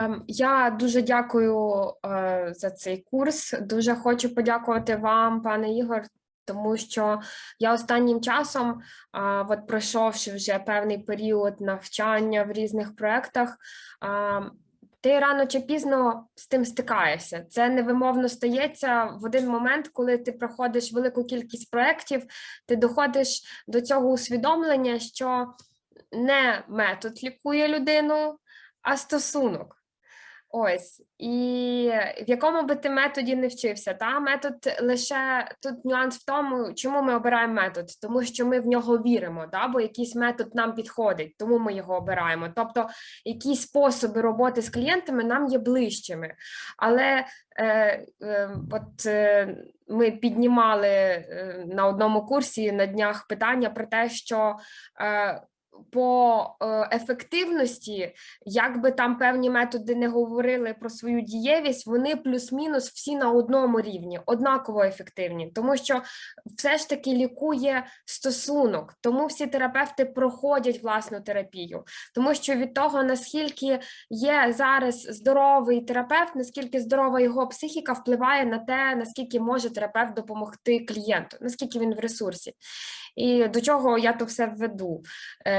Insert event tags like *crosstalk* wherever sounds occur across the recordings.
Ем, Я дуже дякую е, за цей курс. Дуже хочу подякувати вам, пане Ігор, тому що я останнім часом, а, от пройшовши вже певний період навчання в різних проєктах, а, ти рано чи пізно з тим стикаєшся. Це невимовно стається в один момент, коли ти проходиш велику кількість проєктів, ти доходиш до цього усвідомлення, що не метод лікує людину, а стосунок. Ось, і в якому би ти методі не вчився, та метод лише тут нюанс в тому, чому ми обираємо метод, тому що ми в нього віримо, да? бо якийсь метод нам підходить, тому ми його обираємо. Тобто, якісь способи роботи з клієнтами нам є ближчими. Але е, е, от е, ми піднімали е, на одному курсі на днях питання про те, що е, по е, ефективності, як би там певні методи не говорили про свою дієвість, вони плюс-мінус всі на одному рівні, однаково ефективні, тому що все ж таки лікує стосунок, тому всі терапевти проходять власну терапію, тому що від того, наскільки є зараз здоровий терапевт, наскільки здорова його психіка впливає на те, наскільки може терапевт допомогти клієнту, наскільки він в ресурсі. І до чого я то все введу.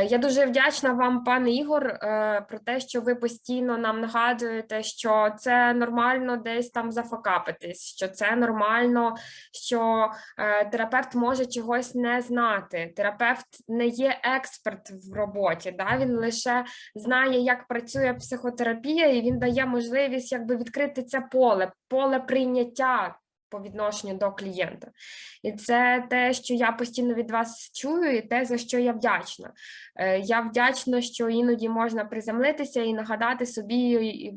Я дуже вдячна вам, пане Ігор, е, про те, що ви постійно нам нагадуєте, що це нормально десь там зафакапитись, що це нормально, що е, терапевт може чогось не знати. Терапевт не є експерт в роботі, да? він лише знає, як працює психотерапія, і він дає можливість якби відкрити це поле, поле прийняття. По відношенню до клієнта, і це те, що я постійно від вас чую, і те, за що я вдячна. Е, Я вдячна, що іноді можна приземлитися і нагадати собі,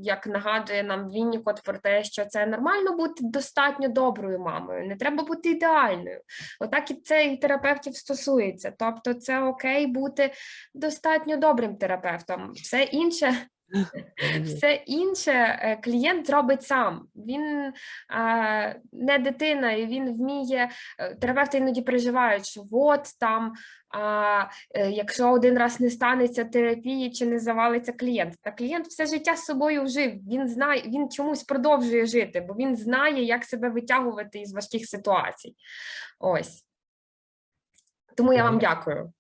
як нагадує нам Віннікот про те, що це нормально бути достатньо доброю мамою, не треба бути ідеальною. Отак і це і терапевтів стосується. Тобто, це окей бути достатньо добрим терапевтом. Все інше. *laughs* Все інше е, клієнт зробить сам. Він е, не дитина, і він вміє. е, Терапевти іноді переживають, що от там, а, е, якщо один раз не станеться терапії чи не завалиться клієнт. Та клієнт все життя з собою вжив. Він знає, він чомусь продовжує жити, бо він знає, як себе витягувати із важких ситуацій. Ось. Тому я вам дякую.